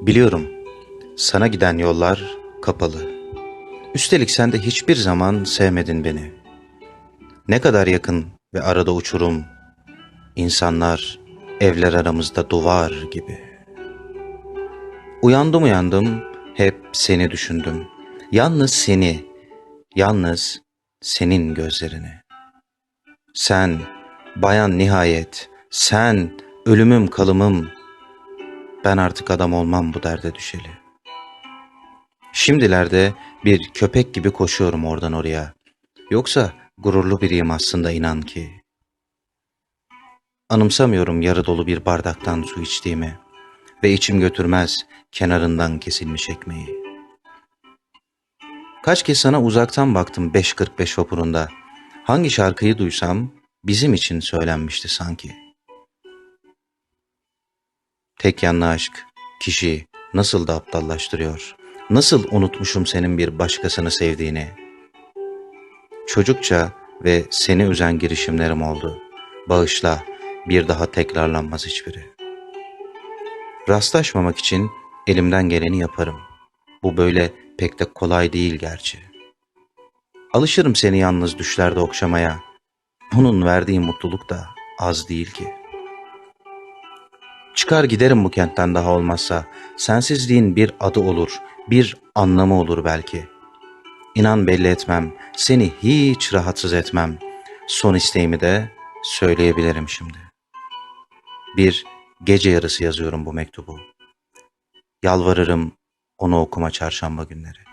Biliyorum, sana giden yollar kapalı. Üstelik sen de hiçbir zaman sevmedin beni. Ne kadar yakın ve arada uçurum, insanlar, evler aramızda duvar gibi. Uyandım uyandım, hep seni düşündüm. Yalnız seni, yalnız senin gözlerini. Sen, bayan nihayet, sen, ölümüm kalımım. Ben artık adam olmam bu derde düşeli. Şimdilerde bir köpek gibi koşuyorum oradan oraya. Yoksa gururlu biriyim aslında inan ki. Anımsamıyorum yarı dolu bir bardaktan su içtiğimi ve içim götürmez kenarından kesilmiş ekmeği. Kaç kez sana uzaktan baktım 5.45 vapurunda. Hangi şarkıyı duysam bizim için söylenmişti sanki. Tek yanlı aşk kişi nasıl da aptallaştırıyor. Nasıl unutmuşum senin bir başkasını sevdiğini. Çocukça ve seni üzen girişimlerim oldu. Bağışla, bir daha tekrarlanmaz hiçbiri. Rastlaşmamak için elimden geleni yaparım. Bu böyle pek de kolay değil gerçi. Alışırım seni yalnız düşlerde okşamaya. Bunun verdiği mutluluk da az değil ki. Çıkar giderim bu kentten daha olmazsa. Sensizliğin bir adı olur, bir anlamı olur belki. İnan belli etmem, seni hiç rahatsız etmem. Son isteğimi de söyleyebilirim şimdi. Bir gece yarısı yazıyorum bu mektubu. Yalvarırım onu okuma çarşamba günleri.